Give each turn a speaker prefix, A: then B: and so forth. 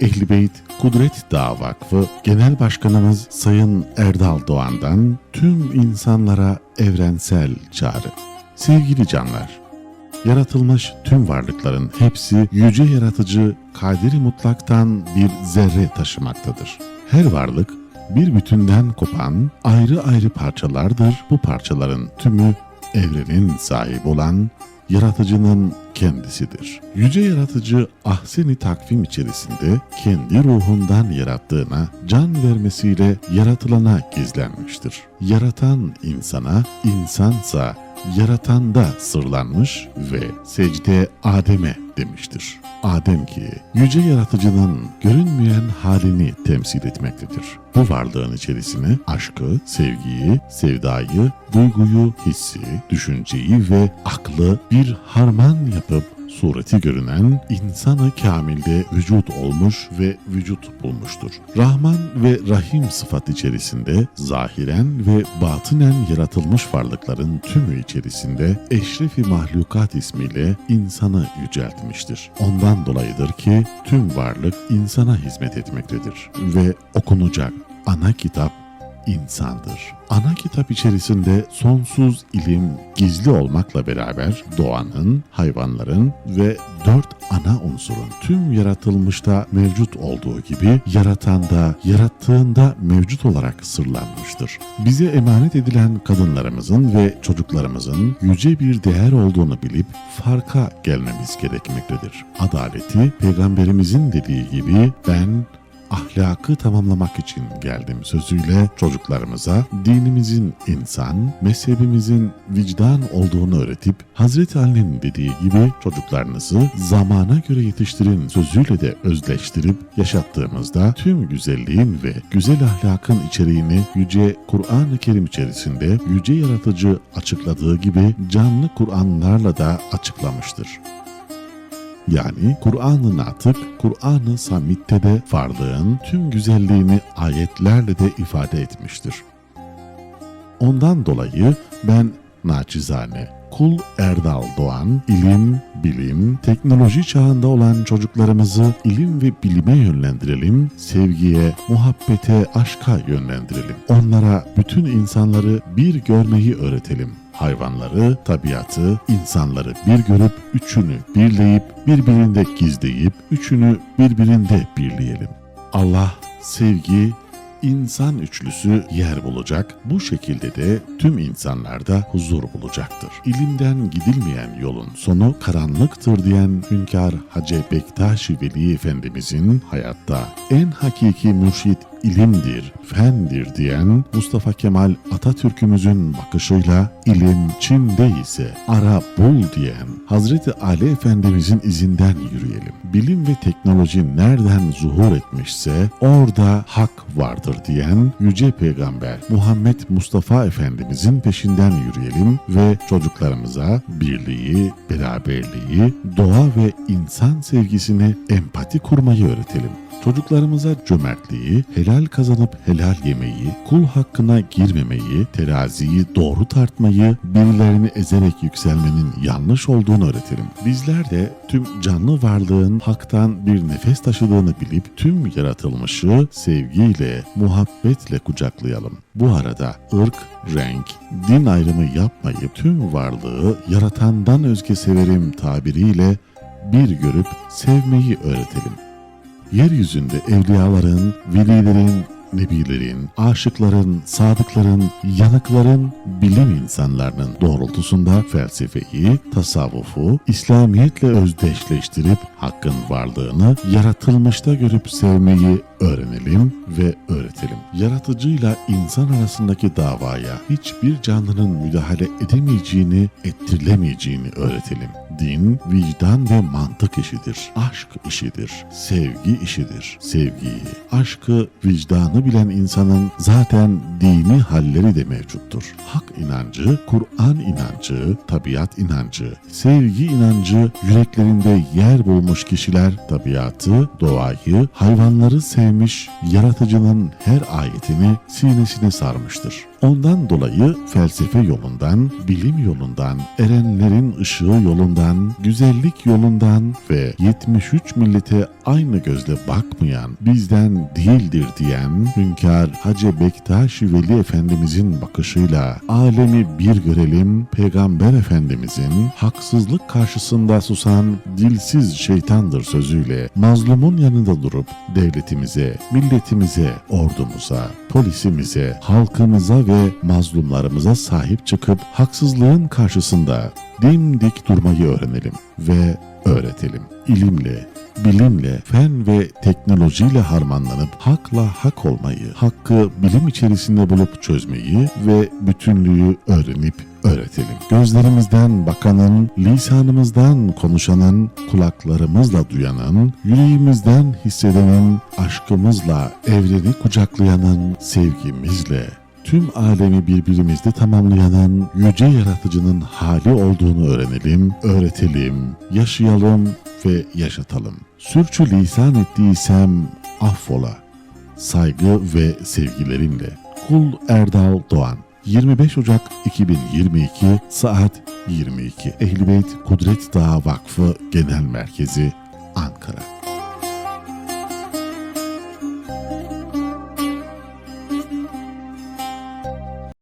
A: Ehli Beyt Kudret Dağ Vakfı Genel Başkanımız Sayın Erdal Doğan'dan tüm insanlara evrensel çağrı. Sevgili canlar, yaratılmış tüm varlıkların hepsi yüce yaratıcı kadiri mutlaktan bir zerre taşımaktadır. Her varlık bir bütünden kopan ayrı ayrı parçalardır. Bu parçaların tümü evrenin sahibi olan yaratıcının kendisidir. Yüce yaratıcı ahseni takvim içerisinde kendi ruhundan yarattığına can vermesiyle yaratılana gizlenmiştir. Yaratan insana, insansa yaratanda sırlanmış ve secde Adem'e demiştir. Adem ki yüce yaratıcının görünmeyen halini temsil etmektedir. Bu varlığın içerisine aşkı, sevgiyi, sevdayı, duyguyu, hissi, düşünceyi ve aklı bir harman yapıp sureti görünen insanı kamilde vücut olmuş ve vücut bulmuştur. Rahman ve Rahim sıfat içerisinde zahiren ve batınen yaratılmış varlıkların tümü içerisinde eşrefi mahlukat ismiyle insanı yüceltmiştir. Ondan dolayıdır ki tüm varlık insana hizmet etmektedir ve okunacak ana kitap insandır. Ana kitap içerisinde sonsuz ilim gizli olmakla beraber doğanın, hayvanların ve dört ana unsurun tüm yaratılmışta mevcut olduğu gibi yaratanda, yarattığında mevcut olarak sırlanmıştır. Bize emanet edilen kadınlarımızın ve çocuklarımızın yüce bir değer olduğunu bilip farka gelmemiz gerekmektedir. Adaleti peygamberimizin dediği gibi ben ahlakı tamamlamak için geldim sözüyle çocuklarımıza dinimizin insan, mezhebimizin vicdan olduğunu öğretip Hazreti Ali'nin dediği gibi çocuklarınızı zamana göre yetiştirin sözüyle de özleştirip yaşattığımızda tüm güzelliğin ve güzel ahlakın içeriğini yüce Kur'an-ı Kerim içerisinde yüce yaratıcı açıkladığı gibi canlı Kur'anlarla da açıklamıştır. Yani Kur'an-ı Natık, Kur'an-ı Samit'te de varlığın tüm güzelliğini ayetlerle de ifade etmiştir. Ondan dolayı ben naçizane Kul Erdal Doğan, ilim, bilim, teknoloji çağında olan çocuklarımızı ilim ve bilime yönlendirelim, sevgiye, muhabbete, aşka yönlendirelim. Onlara bütün insanları bir görmeyi öğretelim hayvanları, tabiatı, insanları bir görüp üçünü birleyip birbirinde gizleyip üçünü birbirinde birleyelim. Allah sevgi, insan üçlüsü yer bulacak. Bu şekilde de tüm insanlarda huzur bulacaktır. İlimden gidilmeyen yolun sonu karanlıktır diyen Hünkar Hacı Bektaşi Veli Efendimizin hayatta en hakiki mürşit ilimdir, fendir diyen Mustafa Kemal Atatürk'ümüzün bakışıyla ilim Çin'de ise ara bul diyen Hazreti Ali Efendimizin izinden yürüyelim. Bilim ve teknoloji nereden zuhur etmişse orada hak vardır diyen Yüce Peygamber Muhammed Mustafa Efendimizin peşinden yürüyelim ve çocuklarımıza birliği, beraberliği, doğa ve insan sevgisini empati kurmayı öğretelim. Çocuklarımıza cömertliği, helal kazanıp helal yemeyi, kul hakkına girmemeyi, teraziyi doğru tartmayı, birilerini ezerek yükselmenin yanlış olduğunu öğretelim. Bizler de tüm canlı varlığın haktan bir nefes taşıdığını bilip tüm yaratılmışı sevgiyle, muhabbetle kucaklayalım. Bu arada ırk, renk, din ayrımı yapmayıp tüm varlığı yaratandan özge severim tabiriyle bir görüp sevmeyi öğretelim yeryüzünde evliyaların, velilerin, nebilerin, aşıkların, sadıkların, yanıkların, bilim insanlarının doğrultusunda felsefeyi, tasavvufu, İslamiyetle özdeşleştirip hakkın varlığını yaratılmışta görüp sevmeyi öğrenelim ve öğretelim. Yaratıcıyla insan arasındaki davaya hiçbir canlının müdahale edemeyeceğini, ettirilemeyeceğini öğretelim. Din, vicdan ve mantık işidir. Aşk işidir. Sevgi işidir. Sevgiyi, aşkı, vicdanı bilen insanın zaten dini halleri de mevcuttur. Hak inancı, Kur'an inancı, tabiat inancı, sevgi inancı yüreklerinde yer bulmuş kişiler tabiatı, doğayı, hayvanları sevmiş, yaratıcının her ayetini sinesine sarmıştır. Ondan dolayı felsefe yolundan, bilim yolundan, erenlerin ışığı yolundan, güzellik yolundan ve 73 millete aynı gözle bakmayan, bizden değildir diyen Hünkar Hacı Bektaş Veli Efendimizin bakışıyla alemi bir görelim, Peygamber Efendimizin haksızlık karşısında susan dilsiz şeytandır sözüyle mazlumun yanında durup devletimize, milletimize, ordumuza, polisimize, halkımıza ve mazlumlarımıza sahip çıkıp haksızlığın karşısında dimdik durmayı öğrenelim ve öğretelim. İlimle, bilimle, fen ve teknolojiyle harmanlanıp hakla hak olmayı, hakkı bilim içerisinde bulup çözmeyi ve bütünlüğü öğrenip öğretelim. Gözlerimizden bakanın, lisanımızdan konuşanın, kulaklarımızla duyanın, yüreğimizden hissedenin, aşkımızla evreni kucaklayanın, sevgimizle tüm alemi birbirimizde tamamlayanın yüce yaratıcının hali olduğunu öğrenelim, öğretelim, yaşayalım ve yaşatalım. Sürçü lisan ettiysem affola. Saygı ve sevgilerimle. Kul Erdal Doğan 25 Ocak 2022 saat 22 Ehlibeyt Kudret Dağı Vakfı Genel Merkezi Ankara